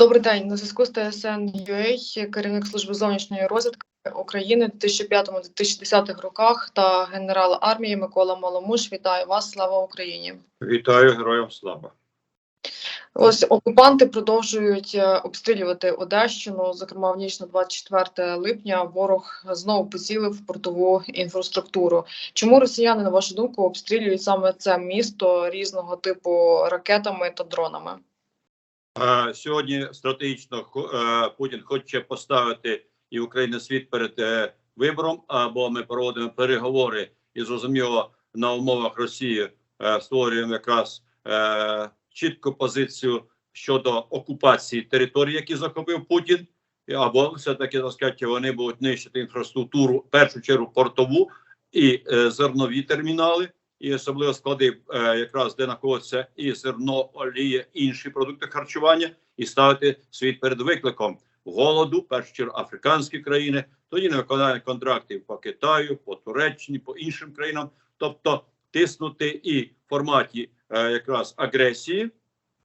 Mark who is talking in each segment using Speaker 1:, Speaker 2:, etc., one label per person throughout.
Speaker 1: Добрий день. На зв'язку з ТСН UA, керівник служби зовнішньої розвідки України в 2005-2010 роках та генерал армії Микола Маломуш. Вітаю вас! Слава Україні!
Speaker 2: Вітаю героям слава.
Speaker 1: Ось окупанти продовжують е, обстрілювати Одещину. Зокрема, в ніч на 24 липня ворог знову поцілив портову інфраструктуру. Чому росіяни, на вашу думку, обстрілюють саме це місто різного типу ракетами та дронами?
Speaker 2: Сьогодні стратегічно е, Путін хоче поставити і Україну світ перед е, вибором, або ми проводимо переговори і зрозуміло на умовах Росії е, створюємо якраз чітку позицію щодо окупації територій, які захопив Путін, або все таки так сказати, вони будуть нищити інфраструктуру в першу чергу портову і зернові термінали. І особливо склади, е, якраз де знаходиться і зерно, олія, інші продукти харчування, і ставити світ перед викликом голоду, в першу чергу африканські країни, тоді не виконання контрактів по Китаю, по Туреччині, по іншим країнам, тобто тиснути і в форматі е, якраз агресії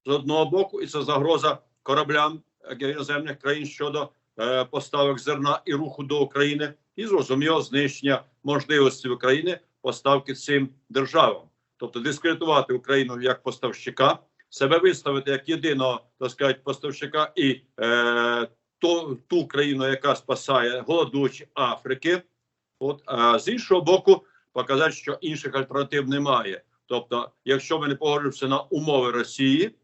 Speaker 2: з одного боку, і це загроза кораблям іноземних країн щодо е, поставок зерна і руху до України, і зрозуміло знищення можливості України поставки цим державам, тобто дискредитувати Україну як поставщика, себе виставити як єдиного так сказати, поставщика і е, то, ту країну, яка спасає голодучі Африки. От а з іншого боку, показати, що інших альтернатив немає. Тобто, якщо ми не погоджуємося на умови Росії,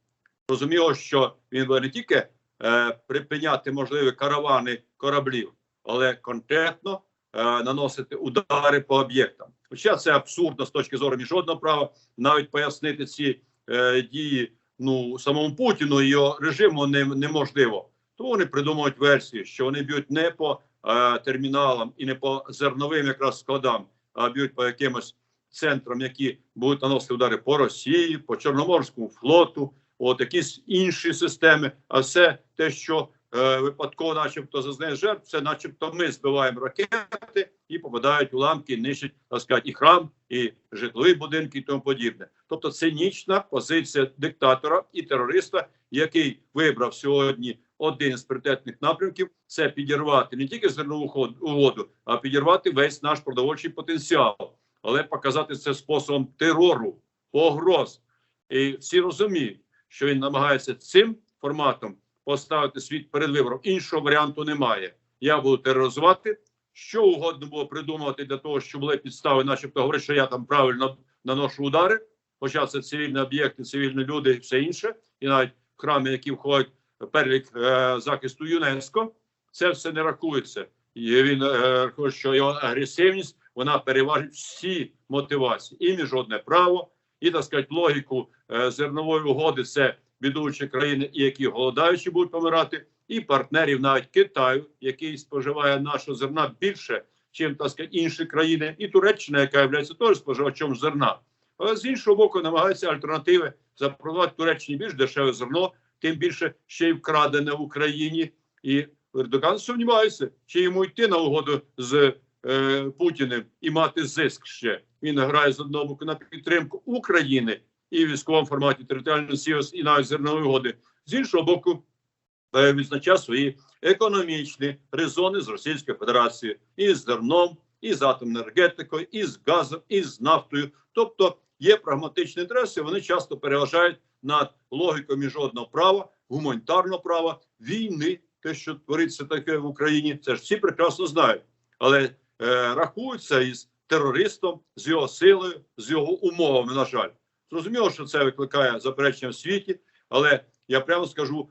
Speaker 2: розуміло, що він буде не тільки е, припиняти можливі каравани кораблів, але конкретно наносити удари по об'єктам. Хоча це абсурдно з точки зору міжнародного права, навіть пояснити ці е, дії ну самому Путіну і його режиму не, неможливо. То вони придумують версію, що вони б'ють не по е, терміналам і не по зерновим якраз складам, а б'ють по якимось центрам, які будуть наносити удари по Росії, по Чорноморському флоту, от якісь інші системи. А все те, що е, випадково, начебто, зазнає жертв, це начебто ми збиваємо ракети і попадають уламки, нищать так сказати, і храм, і житлові будинки, і тому подібне. Тобто цинічна позиція диктатора і терориста, який вибрав сьогодні один з пріоритетних напрямків це підірвати не тільки зернову угоду, а підірвати весь наш продовольчий потенціал, але показати це способом терору, погроз. І всі розуміють, що він намагається цим форматом поставити світ перед вибором. Іншого варіанту немає. Я буду тероризувати. Що угодно було придумувати для того, щоб були підстави, начебто говорить, що я там правильно наношу удари. Хоча це цивільні об'єкти, цивільні люди і все інше, і навіть храми, які входять в перелік е, захисту ЮНЕСКО, це все не рахується. І він е, що його агресивність вона переважить всі мотивації, і міжнародне право, і так сказати, логіку е, зернової угоди. Це бідуючі країни, і які голодаючі будуть помирати, і партнерів навіть Китаю, який споживає нашого зерна більше, чим так сказати, інші країни, і Туреччина, яка є теж споживачом зерна. Але з іншого боку, намагаються альтернативи запропонувати Туреччині більш дешеве зерно, тим більше ще й вкрадене в Україні. І Ердоган сумнівається, чи йому йти на угоду з е, Путіним і мати зиск ще. Він грає з одного боку на підтримку України і в військовому форматі територіальної сілос, і навіть зернової угоди. З іншого боку, е, відзначає свої економічні резони з Російською Федерацією і з зерном, і з атомною енергетикою, і з газом, і з нафтою. Тобто є прагматичні інтереси, вони часто переважають над логікою міжнародного права, гуманітарного права, війни, те, що твориться таке в Україні, це ж всі прекрасно знають, але е, рахуються із терористом, з його силою, з його умовами. На жаль, зрозуміло, що це викликає заперечення в світі, але я прямо скажу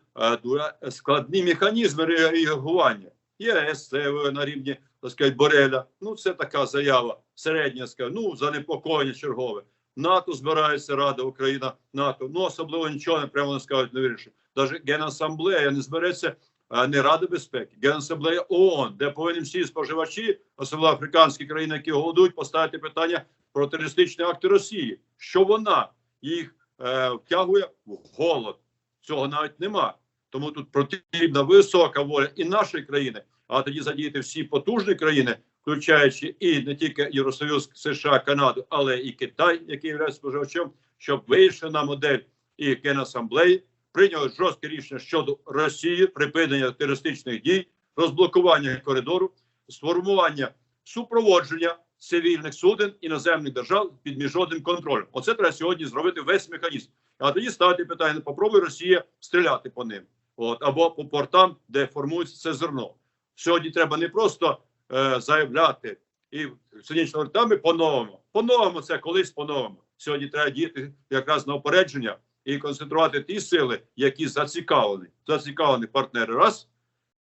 Speaker 2: е, складні механізми реагування. Є СЦВ на рівні так сказати, Бореля. Ну, це така заява середня, скажу, ну занепокоєння чергове. НАТО збирається Рада Україна, НАТО. Ну особливо нічого не прямо не скажуть, не вирішить. Навіть Генасамблея не збереться не Рада безпеки, Генасамблея ООН, де повинні всі споживачі, особливо африканські країни, які голодують, поставити питання про терористичні акти Росії. Що вона їх е, втягує в голод? Цього навіть нема. Тому тут потрібна висока воля і нашої країни, а тоді задіяти всі потужні країни, включаючи і не тільки Євросоюз, США, Канаду, але і Китай, який є споживачем, щоб вийшли на модель і Генасамблеї, прийняли жорстке рішення щодо Росії, припинення терористичних дій, розблокування коридору, сформування супроводження цивільних суден іноземних держав під міжнародним контролем. Оце треба сьогодні зробити весь механізм. А тоді ставити питання: попробуй Росія стріляти по ним, от або по портам, де формується це зерно. Сьогодні треба не просто е, заявляти і синічними ртами по-новому. По-новому це колись по-новому. Сьогодні треба діяти якраз на опередження і концентрувати ті сили, які зацікавлені. Зацікавлені партнери раз,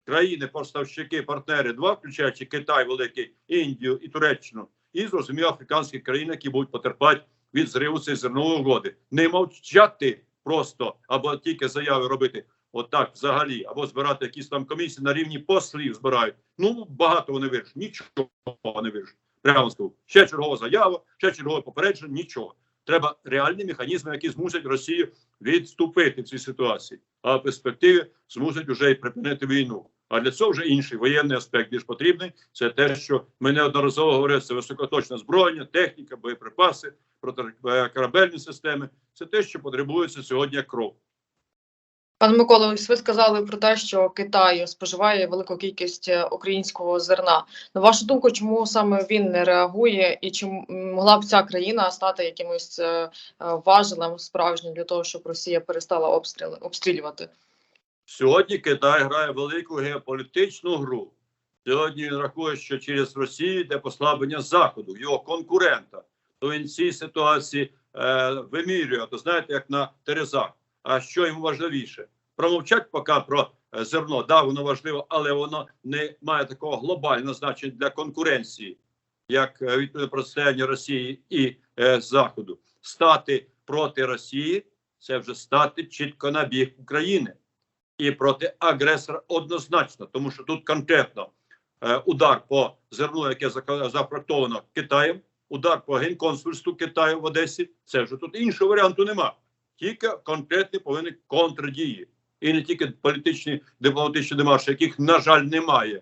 Speaker 2: країни, поставщики, партнери два, включаючи Китай, Великий, Індію і Туреччину, і зрозуміло африканські країни, які будуть потерпати від зриву цієї зернової угоди. Не мовчати просто або тільки заяви робити. Отак, взагалі, або збирати якісь там комісії на рівні послів збирають. Ну багато вони вирішать, нічого не вирішать. Прямо скажу. Ще чергова заява, ще чергове попередження, нічого. Треба реальні механізми, які змусять Росію відступити в цій ситуації, а в перспективі змусять вже й припинити війну. А для цього вже інший воєнний аспект більш потрібний. Це те, що ми неодноразово говорили, це високоточне зброєння, техніка, боєприпаси, протикорабельні системи. Це те, що потребується сьогодні кров.
Speaker 1: Пане Миколо, ось ви сказали про те, що Китай споживає велику кількість е, українського зерна. На вашу думку, чому саме він не реагує, і чи могла б ця країна стати якимось е, е, важелем справжнім для того, щоб Росія перестала обстріли обстрілювати?
Speaker 2: Сьогодні Китай грає велику геополітичну гру. Сьогодні він рахує, що через Росію йде послаблення Заходу, його конкурента. То він цій ситуації е, вимірює, то знаєте, як на Терезах. А що йому важливіше? Промовчать поки про е, зерно. Да, воно важливо, але воно не має такого глобального значення для конкуренції, як е, відповідно протистояння Росії і е, Заходу. Стати проти Росії це вже стати чітко на бік України і проти агресора однозначно, тому що тут конкретно е, удар по зерну, яке запроектовано Китаєм, удар по генконсульству Китаю в Одесі. Це вже тут іншого варіанту нема. Тільки конкретні повинні контрдії. І не тільки політичні дипломатичні демарші, яких, на жаль, немає,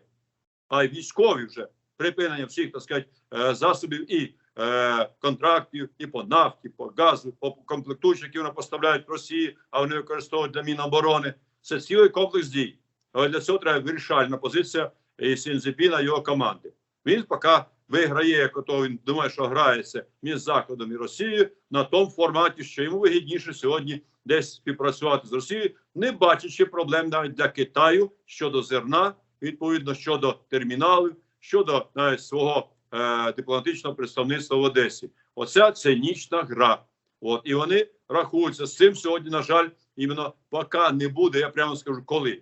Speaker 2: а й військові вже припинення всіх так сказати, е, засобів і е, контрактів, і по нафті, по газу, по комплектуючих, які вони поставляють Росії, а вони використовують для Міноборони. Це цілий комплекс дій. Але для цього треба вирішальна позиція і Сінзепіна його команди. Він поки виграє, як ото він думає, що грається між Заходом і Росією на тому форматі, що йому вигідніше сьогодні десь співпрацювати з Росією, не бачачи проблем навіть для Китаю щодо зерна, відповідно щодо терміналів, щодо навіть свого е, дипломатичного представництва в Одесі. Оця цинічна гра. От і вони рахуються з цим сьогодні. На жаль, іменно поки не буде. Я прямо скажу, коли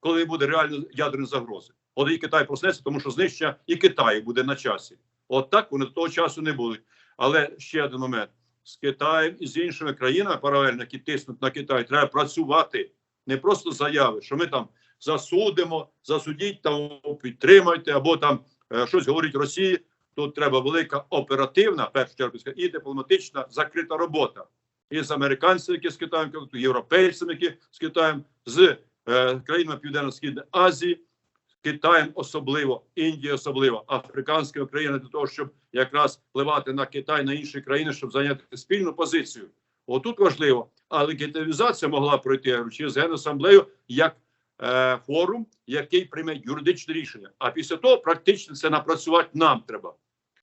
Speaker 2: коли буде реально ядерної загрози. І Китай проснеться, тому що знищення і Китаю буде на часі. От так вони до того часу не будуть. Але ще один момент: з Китаєм і з іншими країнами паралельно, які тиснуть на Китай, треба працювати. Не просто заяви, що ми там засудимо, засудіть там, підтримайте, або там е, щось говорить Росії. Тут треба велика оперативна, першу чергу, і дипломатична закрита робота. І з американцями, які з Китаєм, європейцями, які з Китаєм, з е, країнами Південно-Східної Азії, Китаєм особливо, Індією особливо, африканськими країнами для того, щоб якраз впливати на Китай, на інші країни, щоб зайняти спільну позицію. Отут важливо, а легітимізація могла пройти через генасамблею як е, форум, який прийме юридичне рішення. А після того практично це напрацювати нам треба.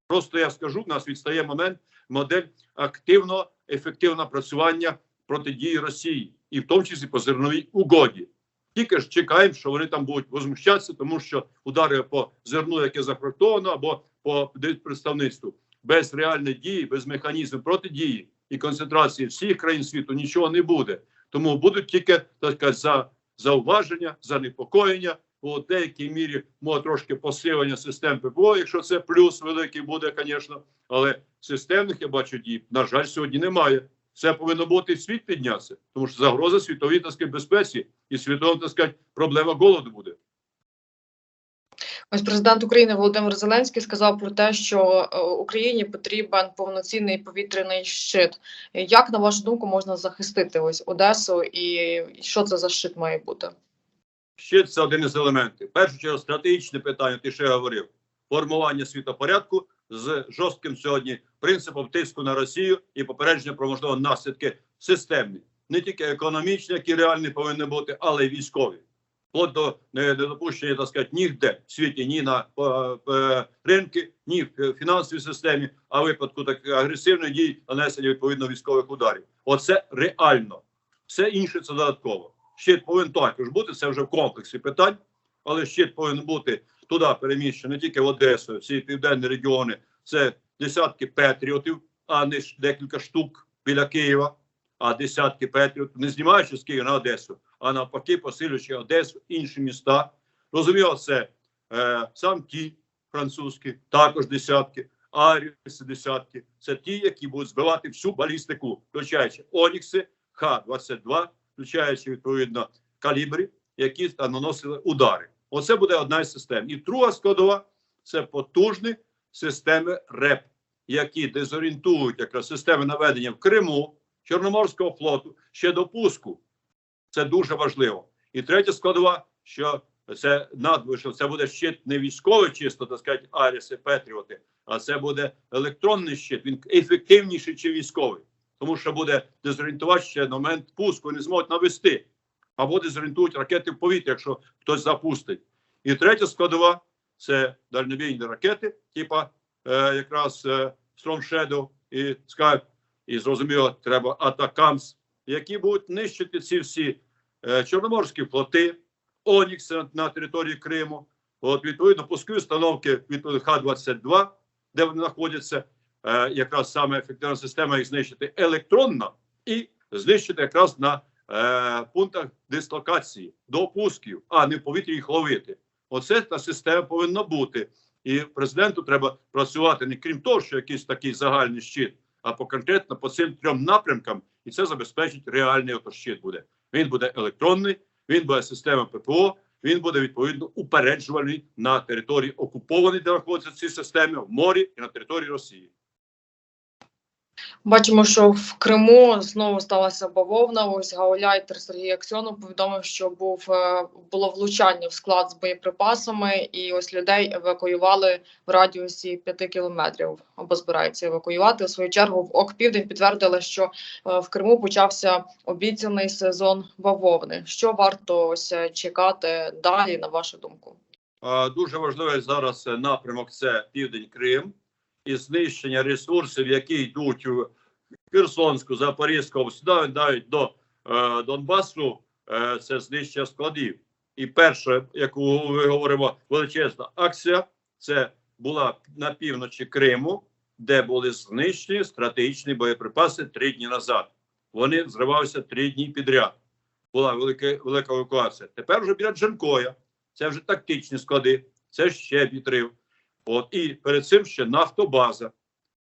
Speaker 2: Просто я скажу, в нас відстає момент модель активного ефективного працювання протидії Росії, і в тому числі по зерновій угоді. Тільки ж чекаємо, що вони там будуть возмущатися, тому що удари по зерну, яке запроектовано, або по представництву без реальної дії, без механізму протидії і концентрації всіх країн світу нічого не буде. Тому будуть тільки так за зауваження, занепокоєння. У деякій мірі може трошки посилення систем ППО, якщо це плюс великий буде, звісно. Але системних я бачу дій, на жаль, сьогодні немає. Це повинно бути світ піднятися, тому що загроза світовій так сказати, безпеці і світова так сказати, проблема голоду буде.
Speaker 1: Ось президент України Володимир Зеленський сказав про те, що е, Україні потрібен повноцінний повітряний щит. Як на вашу думку можна захистити ось Одесу, і що це за щит має бути?
Speaker 2: Щит це один із елементів. Першу чергу, стратегічне питання, ти ще говорив, формування світопорядку з жорстким сьогодні принципом тиску на Росію і попередження про можливо наслідки системні. не тільки економічні, які реальні повинні бути, але й військові. Вплоть до недопущення, так сказати, ніде в світі, ні на е, е, ринки, ні в фінансовій системі, а в випадку так агресивної дії нанесення відповідно військових ударів. Оце реально. Все інше це додатково. Щит повинен також бути. Це вже в комплексі питань, але щит повинен бути туди переміщений, не тільки в Одесу, всі південні регіони. Це десятки патріотів, а не декілька штук біля Києва, а десятки патріотів, не знімаючи з Києва на Одесу, а навпаки, посилюючи Одесу, інші міста. Розуміло, це е, сам ті французькі, також десятки, Аріси десятки. Це ті, які будуть збивати всю балістику, включаючи Онікси, Х-22, включаючи відповідно калібри, які наносили удари. Оце буде одна із систем. І друга складова це потужні системи РЕП, які дезорієнтують якраз системи наведення в Криму, Чорноморського флоту ще до пуску. Це дуже важливо. І третя складова, що це надвише, це буде щит не військовий, чисто так сказати, Аріси, Петріоти, а це буде електронний щит. Він ефективніший, чи військовий, тому що буде дезорієнтувати ще момент пуску, не зможуть навести, або дезорієнтують ракети в повітря, якщо хтось запустить. І третя складова це дальнобійні ракети, типа е, якраз е, Storm Shadow і Skype. І зрозуміло, треба атакамс, які будуть нищити ці всі е, чорноморські флоти, Онікс на, території Криму. От відповідно пускові установки відповідно Х-22, де вони знаходяться, е, якраз саме ефективна система їх знищити електронна і знищити якраз на е, пунктах дислокації до пусків, а не в повітрі їх ловити. Оце та система повинна бути. І президенту треба працювати не крім того, що якийсь такий загальний щит, а по конкретно по цим трьом напрямкам, і це забезпечить реальний щит буде. Він буде електронний, він буде система ППО, він буде відповідно упереджувальний на території окупованій, де знаходяться ці системи, в морі і на території Росії.
Speaker 1: Бачимо, що в Криму знову сталася бавовна. Ось гауляйтер Сергій Аксьонов повідомив, що був е, було влучання в склад з боєприпасами, і ось людей евакуювали в радіусі 5 кілометрів. Або збираються евакуювати. У свою чергу в ОК Південь підтвердили, що е, в Криму почався обіцяний сезон бавовни. Що варто ось е, чекати далі, на вашу думку?
Speaker 2: Дуже важливий зараз напрямок це Південь Крим і знищення ресурсів, які йдуть у Херсонську, Запорізьку, сюди навіть до е, Донбасу. Е, це знищення складів. І перша, яку ми говоримо, величезна акція, це була на півночі Криму, де були знищені стратегічні боєприпаси три дні назад. Вони зривалися три дні підряд. Була велика, велика евакуація. Тепер вже біля Джанкоя. Це вже тактичні склади, це ще відрив. От і перед цим ще нафтобаза.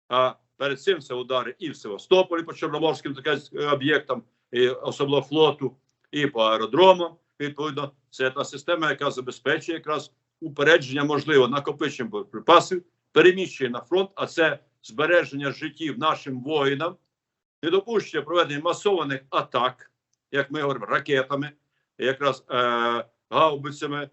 Speaker 2: А перед цим це удари і в Севастополі по Чорноморським е, об'єктам, і особливо флоту, і по аеродромам. Відповідно, це та система, яка забезпечує якраз упередження, можливо, накопичення боєприпасів, переміщення на фронт, а це збереження життів нашим воїнам, недопущення проведення масованих атак, як ми говоримо, ракетами, якраз е, гаубицями,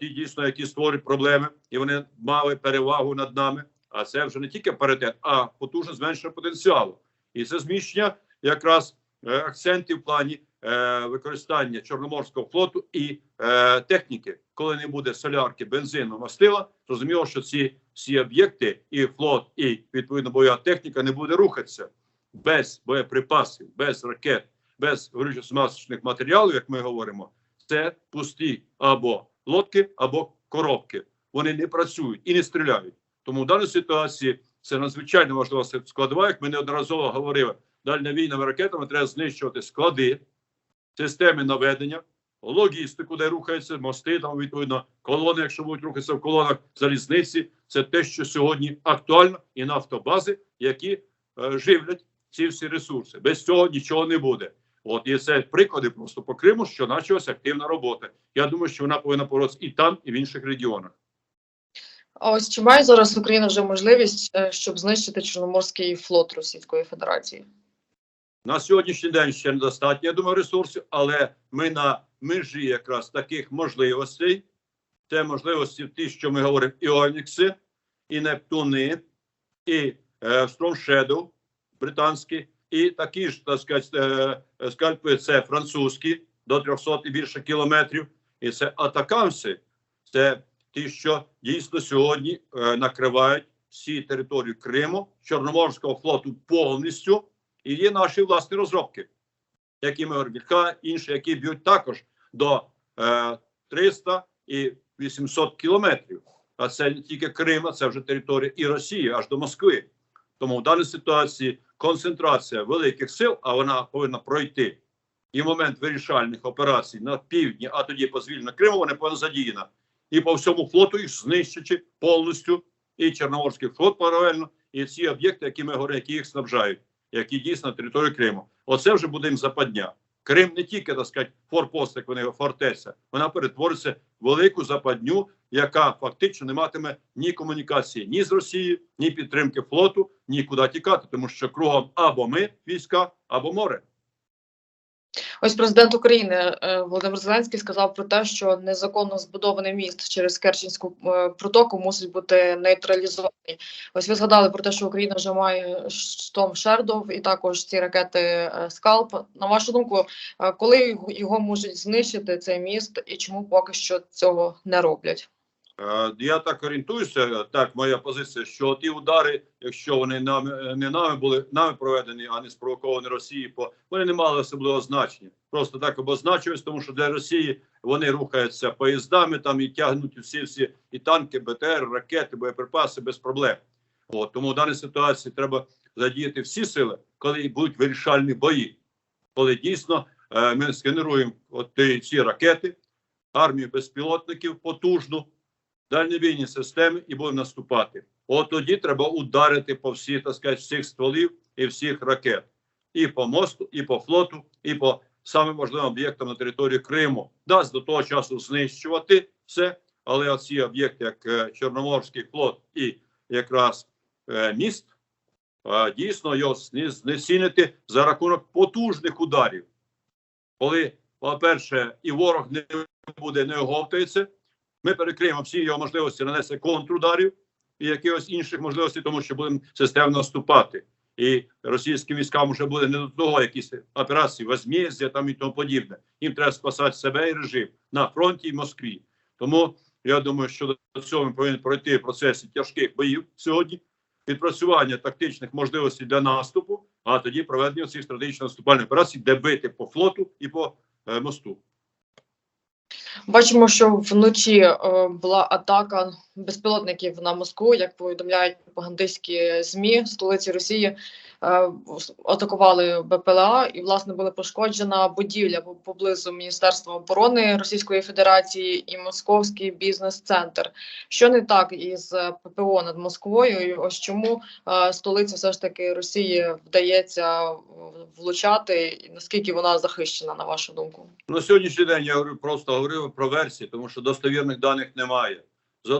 Speaker 2: ті дійсно, які створюють проблеми, і вони мали перевагу над нами. А це вже не тільки паритет, а потужне зменшення потенціалу. І це зміщення якраз е, акцентів в плані е, використання Чорноморського флоту і е, техніки. Коли не буде солярки, бензину, мастила, зрозуміло, що ці всі об'єкти, і флот, і відповідно бойова техніка не буде рухатися без боєприпасів, без ракет, без горючо-смазочних матеріалів, як ми говоримо, це пусті або лодки, або коробки. Вони не працюють і не стріляють. Тому в даній ситуації це надзвичайно важлива складова, як ми неодноразово говорили. Дальньовійними ракетами треба знищувати склади, системи наведення, логістику, де рухаються мости, там відповідно колони, якщо будуть рухатися в колонах залізниці. Це те, що сьогодні актуально, і нафтобази, які е, живлять ці всі ресурси. Без цього нічого не буде. От і це приклади просто по Криму, що почалася активна робота. Я думаю, що вона повинна боротися і там, і в інших регіонах.
Speaker 1: А ось чи має зараз Україна вже можливість, е, щоб знищити Чорноморський флот Російської Федерації?
Speaker 2: На сьогоднішній день ще недостатньо, я думаю, ресурсів, але ми на межі якраз таких можливостей. Це можливості ті, що ми говоримо, і Онікси, і Нептуни, і е, Shadow британські, і такі ж так сказати, е, е, скальпи це французькі до 300 і більше кілометрів, і це атакамси. Це ті, що дійсно сьогодні е, накривають всі території Криму, Чорноморського флоту повністю, і є наші власні розробки, які ми говоримо, інші, які б'ють також до е, 300 і 800 кілометрів. А це не тільки Крим, а це вже територія і Росії, аж до Москви. Тому в даній ситуації концентрація великих сил, а вона повинна пройти. І момент вирішальних операцій на півдні, а тоді по звільненню Криму, вона повинна задіяна. І по всьому флоту їх знищити повністю, і Чорноморський флот паралельно, і ці об'єкти, які ми говоримо, які їх снабжають, які дійсно на території Криму. Оце вже буде западня. Крим не тільки так сказати, форпост, як вони фортеця, вона перетвориться в велику западню, яка фактично не матиме ні комунікації ні з Росією, ні підтримки флоту, ні куди тікати, тому що кругом або ми війська, або море.
Speaker 1: Ось президент України е, Володимир Зеленський сказав про те, що незаконно збудований міст через Керченську е, протоку мусить бути нейтралізований. Ось ви згадали про те, що Україна вже має штом Шердов і також ці ракети е, Скалп. На вашу думку, коли його можуть знищити цей міст, і чому поки що цього не роблять?
Speaker 2: Е, Я так орієнтуюся. Так, моя позиція, що ті удари, якщо вони нами не нами були нами проведені, а не спровоковані Росією, по вони не мали особливого значення. Просто так обозначились, тому що для Росії вони рухаються поїздами там і тягнуть всі всі і танки, БТР, ракети, боєприпаси без проблем. От тому в даній ситуації треба задіяти всі сили, коли будуть вирішальні бої, коли дійсно е, ми скенеруємо от ці ракети, армію безпілотників потужну дальнобійні системи і будемо наступати. От тоді треба ударити по всіх, так сказати, всіх стволів і всіх ракет. І по мосту, і по флоту, і по самим важливим об'єктам на території Криму. Дасть до того часу знищувати все, але оці об'єкти, як е, Чорноморський флот і якраз е, міст, е, дійсно його знецінити за рахунок потужних ударів. Коли, по-перше, і ворог не буде не оговтається, ми перекриємо всі його можливості нанесе контрударів і якихось інших можливостей, тому що будемо системно наступати. І російським військам вже буде не до того, якісь операції, возмездя там і тому подібне. Їм треба спасати себе і режим на фронті і в Москві. Тому я думаю, що до цього ми повинні пройти в процесі тяжких боїв сьогодні, відпрацювання тактичних можливостей для наступу, а тоді проведення цих стратегічно наступальних операцій, де бити по флоту і по е, мосту.
Speaker 1: Бачимо, що вночі е, була атака безпілотників на Москву, як повідомляють пропагандистські змі столиці Росії. е, Атакували БПЛА і власне була пошкоджена будівля поблизу Міністерства оборони Російської Федерації і Московський бізнес-центр. Що не так із е, ППО над Москвою? І ось чому е, столиця все ж таки Росії вдається влучати, і наскільки вона захищена, на вашу думку?
Speaker 2: На сьогоднішній день я говорю, просто говорив про версії, тому що достовірних даних немає. З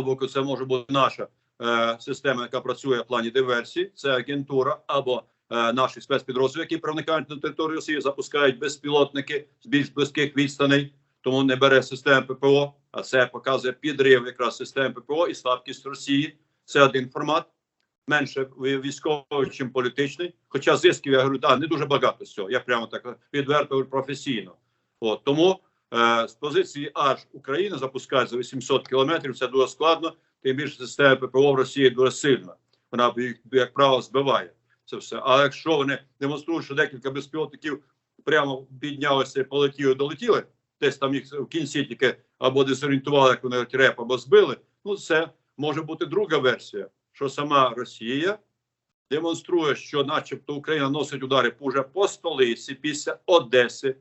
Speaker 2: боку, це може бути наша е, система, яка працює в плані диверсії, це агентура або е, наші спецпідрозділи, які проникають на територію Росії, запускають безпілотники з більш близьких відстаней, тому не бере система ППО, а це показує підрив якраз системи ППО і слабкість Росії. Це один формат. Менше військовий, чим політичний. Хоча зисків, я говорю, да, не дуже багато з цього. Я прямо так відверто професійно. От тому з позиції аж України запускати за 800 кілометрів це дуже складно. Тим більше система ППО в Росії дуже сильна. Вона як правило, збиває це все. А якщо вони демонструють, що декілька безпілотників прямо піднялися, і полетіли, долетіли, десь там їх в кінці тільки або дезорієнтували, як вони реп, або збили. Ну, це може бути друга версія, що сама Росія демонструє, що, начебто, Україна носить удари уже по столиці після Одеси,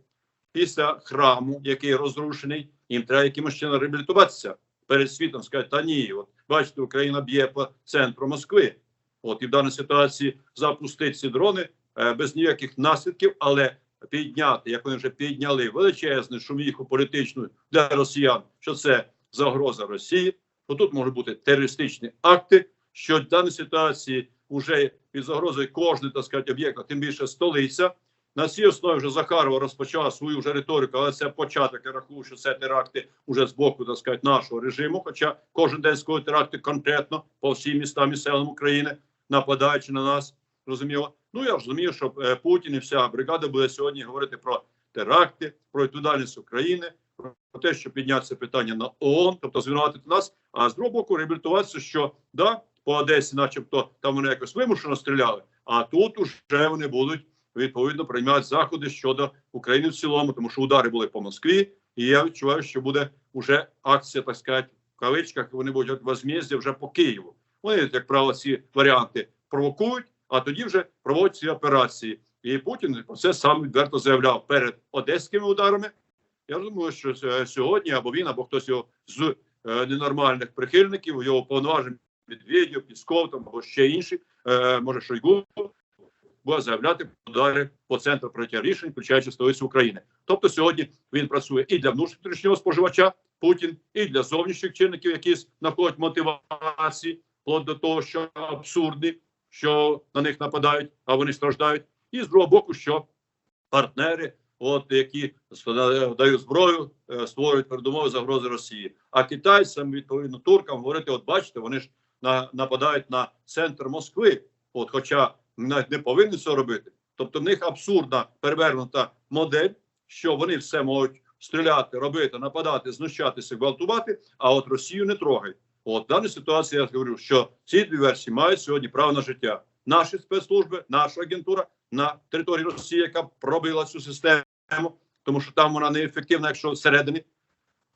Speaker 2: після храму, який розрушений. Їм треба якимось чином реабілітуватися перед світом. Сказати, та ні, от бачите, Україна б'є по центру Москви. От і в даній ситуації запустити ці дрони е, без ніяких наслідків, але підняти, як вони вже підняли величезну шуміху політичну для росіян, що це загроза Росії, то тут можуть бути терористичні акти, що в даній ситуації вже під загрозою кожний так сказати, об'єкт, тим більше столиця. На цій основі вже Захарова розпочала свою вже риторику, але це початок. Я рахую, що це теракти уже з боку так сказати, нашого режиму. Хоча кожен день скоюють теракти конкретно по всім містам і селам України, нападаючи на нас, розуміло. Ну я розумію, що е, Путін і вся бригада буде сьогодні говорити про теракти, про відповідальність України, про те, що підняться питання на ООН, тобто звинуватити нас. А з другого боку, реабілітуватися, що да, по Одесі, начебто, там вони якось вимушено стріляли, а тут уже вони будуть відповідно приймати заходи щодо України в цілому, тому що удари були по Москві, і я відчуваю, що буде вже акція, так сказати, в кавичках, вони будуть возмездя вже по Києву. Вони, як правило, ці варіанти провокують, а тоді вже проводять ці операції. І Путін про це сам відверто заявляв перед одеськими ударами. Я думаю, що е, сьогодні або він, або хтось його з е, ненормальних прихильників, його повноважень Медведєв, Пісков там, або ще інші, е, може Шойгу, буде заявляти удари по центру прийняття рішень, включаючи столицю України. Тобто сьогодні він працює і для внутрішнього споживача Путін, і для зовнішніх чинників, які знаходять мотивації, вплоть до того, що абсурдні, що на них нападають, а вони страждають. І з другого боку, що партнери, от які дають зброю, е, створюють передумови загрози Росії. А китайцям, відповідно, туркам говорити: от бачите, вони ж на, нападають на центр Москви, от, хоча навіть не повинні це робити. Тобто, в них абсурдна перевернута модель, що вони все можуть стріляти, робити, нападати, знущатися, гвалтувати, а от Росію не трогають. От в даній ситуації я говорю, що ці дві версії мають сьогодні право на життя. Наші спецслужби, наша агентура на території Росії, яка пробила цю систему, тому що там вона неефективна, якщо всередині.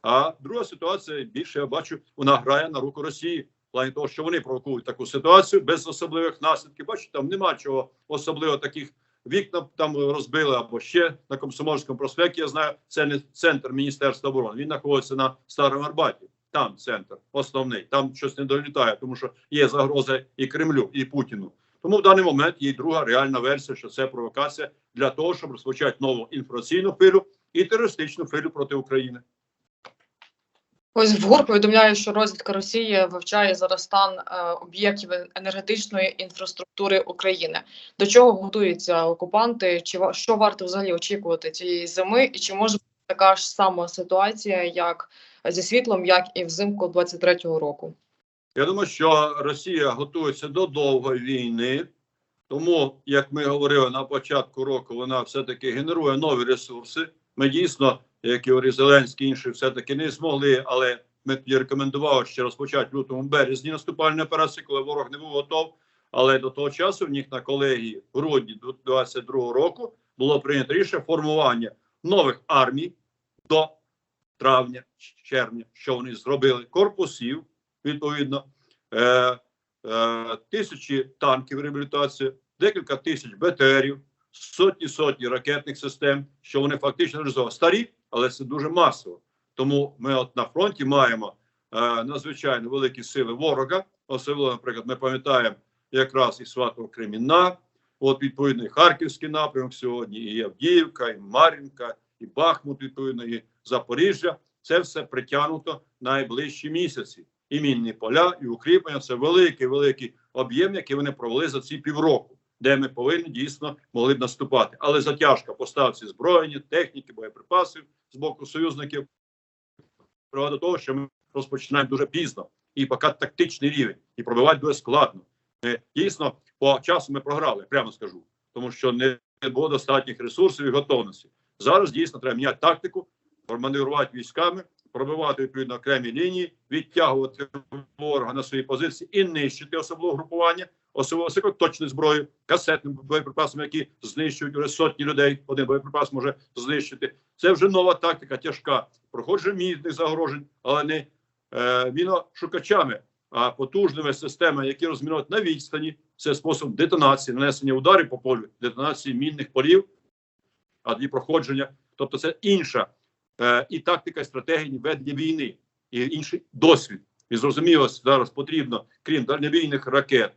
Speaker 2: А друга ситуація більше я бачу, вона грає на руку Росії плані того, що вони провокують таку ситуацію без особливих наслідків. Бачите, там нема чого особливо таких вікна там розбили або ще на Комсомольському проспекті. Я знаю, це не центр Міністерства оборони. Він знаходиться на Старому Арбаті. Там центр основний, там щось не долітає, тому що є загроза і Кремлю, і Путіну. Тому в даний момент є друга реальна версія, що це провокація для того, щоб розпочати нову інформаційну хвилю і терористичну хвилю проти України.
Speaker 1: Ось в ГУР повідомляє, що розвідка Росії вивчає зараз стан е, об'єктів енергетичної інфраструктури України. До чого готуються окупанти? Чи що варто взагалі очікувати цієї зими? І чи може бути така ж сама ситуація, як зі світлом, як і взимку 23-го року?
Speaker 2: Я думаю, що Росія готується до довгої війни, тому, як ми говорили на початку року, вона все-таки генерує нові ресурси. Ми дійсно, як і говорив Зеленський, інші все-таки не змогли, але ми тоді рекомендували ще розпочати в лютому березні наступальні операції, коли ворог не був готов. Але до того часу в них на колегії в грудні 22 року було прийнято рішення формування нових армій до травня, червня, що вони зробили корпусів відповідно, е, е, тисячі танків реабілітації, декілька тисяч БТРів, сотні сотні ракетних систем, що вони фактично реалізували. Старі, але це дуже масово. Тому ми от на фронті маємо е, надзвичайно великі сили ворога. Особливо, наприклад, ми пам'ятаємо якраз і Сватов Кремінна, от відповідно і Харківський напрямок сьогодні, і Авдіївка, і Мар'їнка, і Бахмут, відповідно, і Запоріжжя. Це все притягнуто найближчі місяці і мінні поля, і укріплення. Це великий великий об'єм, який вони провели за ці півроку, де ми повинні дійсно могли б наступати. Але затяжка поставці зброєння, техніки, боєприпасів з боку союзників приводить до того, що ми розпочинаємо дуже пізно і поки тактичний рівень, і пробивати дуже складно. Ми, дійсно, по часу ми програли, прямо скажу, тому що не було достатніх ресурсів і готовності. Зараз дійсно треба міняти тактику, маневрувати військами, пробивати відповідно окремі лінії, відтягувати ворога на свої позиції і нищити особливо групування, особливо високоточною зброєю, касетними боєприпасами, які знищують уже сотні людей. Один боєприпас може знищити. Це вже нова тактика, тяжка. Проходження мітних загрожень, але не е, міношукачами, а потужними системами, які розмінують на відстані. Це спосіб детонації, нанесення ударів по полю, детонації мінних полів, а тоді проходження. Тобто, це інша е, і тактика, і стратегія ведення війни, і інший досвід. І зрозуміло, зараз потрібно, крім дальнобійних ракет,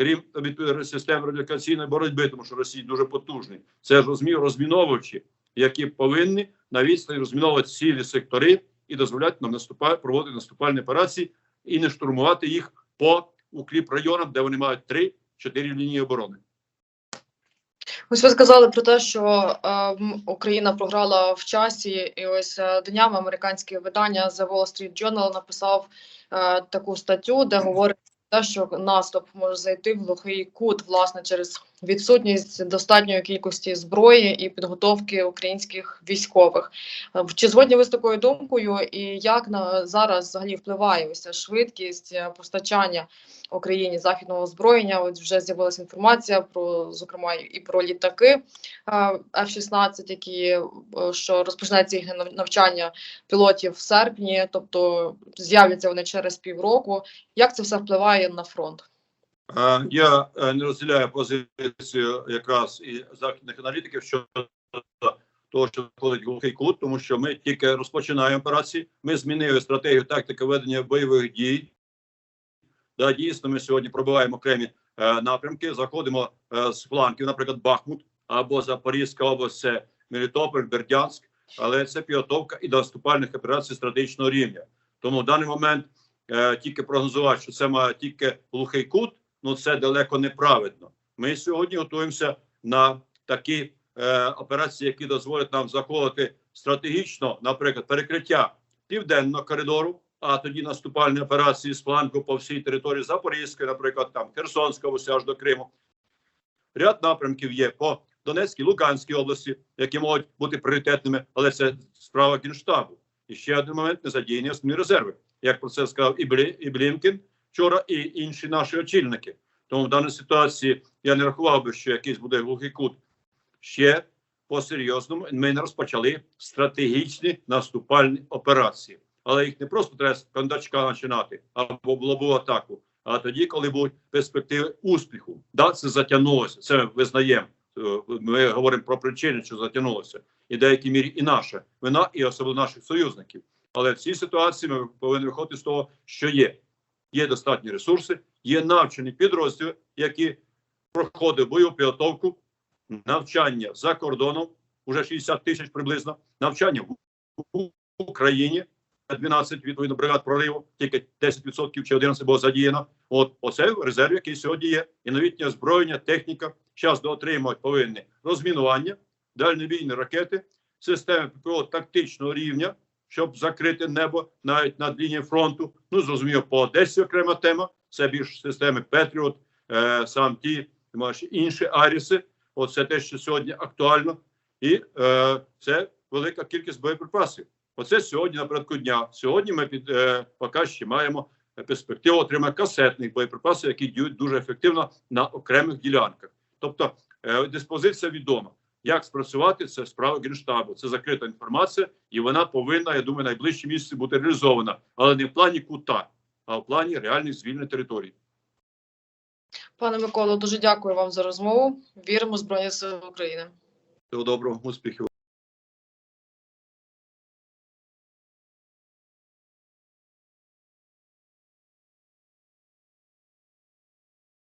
Speaker 2: крім відповідно, систем радіокаційної боротьби, тому що Росія дуже потужний. Це зрозуміло розміновувачі, які повинні на відстані розміновувати цілі сектори і дозволяти нам наступати, проводити наступальні операції і не штурмувати їх по укріп районам, де вони мають 3-4 лінії оборони.
Speaker 1: Ось ви сказали про те, що е, Україна програла в часі, і ось е, днями американське видання The Wall Street Journal написав е, таку статтю, де говорить те, що наступ може зайти в глухий кут власне через відсутність достатньої кількості зброї і підготовки українських військових. Е, Чи згодні ви з такою думкою, і як на зараз взагалі впливає ось швидкість е, постачання Україні західного озброєння? От вже з'явилася інформація про зокрема і про літаки е, F-16, які е, що розпочнеться їх навчання пілотів в серпні, тобто з'являться вони через півроку. Як це все впливає на фронт?
Speaker 2: Я е, не розділяю позицію якраз і західних аналітиків щодо того, що входить глухий кут, тому що ми тільки розпочинаємо операції. Ми змінили стратегію тактики ведення бойових дій. Да, дійсно, ми сьогодні пробиваємо окремі е, напрямки, заходимо е, з фланків, наприклад, Бахмут або Запорізька область, це Мелітополь, Бердянськ, але це підготовка і до наступальних операцій стратегічного рівня. Тому в даний момент е, тільки прогнозувати, що це має тільки глухий кут, ну це далеко неправильно. Ми сьогодні готуємося на такі е, операції, які дозволять нам заховувати стратегічно, наприклад, перекриття південного коридору, а тоді наступальні операції з флангу по всій території Запорізької, наприклад, там Херсонська області аж до Криму. Ряд напрямків є по Донецькій, Луганській області, які можуть бути пріоритетними, але це справа Генштабу. І ще один момент незадіяння основні резерви, як про це сказав і, і Блінкен вчора, і інші наші очільники. Тому в даній ситуації я не рахував би, що якийсь буде глухий кут. Ще по серйозному ми не розпочали стратегічні наступальні операції, але їх не просто треба з кондачка починати або лобову атаку. А тоді, коли будуть перспективи успіху, да, це затягнулося. Це визнаємо. Е, Ми говоримо про причини, що затягнулося, і деякій мірі і наша вина, і особливо наших союзників. Але в цій ситуації ми повинні виходити з того, що є. Є достатні ресурси, є навчені підрозділи, які проходять бойову підготовку, навчання за кордоном, уже 60 тисяч приблизно, навчання в Україні, 12 відповідно бригад прориву, тільки 10% чи 11 було задіяно. От оце резерв, який сьогодні є, і новітнє озброєння, техніка. Зараз доотримують повинні розмінування, дальнобійні ракети, системи ППО тактичного рівня, щоб закрити небо навіть над лінією фронту. Ну зрозуміло, по Одесі окрема тема. Це більш системи Петріот, е, сам ті інші Аріси. Оце те, що сьогодні актуально, і е, це велика кількість боєприпасів. Оце сьогодні на порядку дня. Сьогодні ми під е, поки ще маємо перспективу отримання касетних боєприпасів, які діють дуже ефективно на окремих ділянках. Тобто е, диспозиція відома. Як спрацювати це справа генштабу. Це закрита інформація, і вона повинна, я думаю, найближчі місяці бути реалізована, але не в плані кута, а в плані реальних звільнених територій.
Speaker 1: Пане Миколо, дуже дякую вам за розмову. Віримо в Збройні Сили України.
Speaker 2: Всього доброго, успіхів.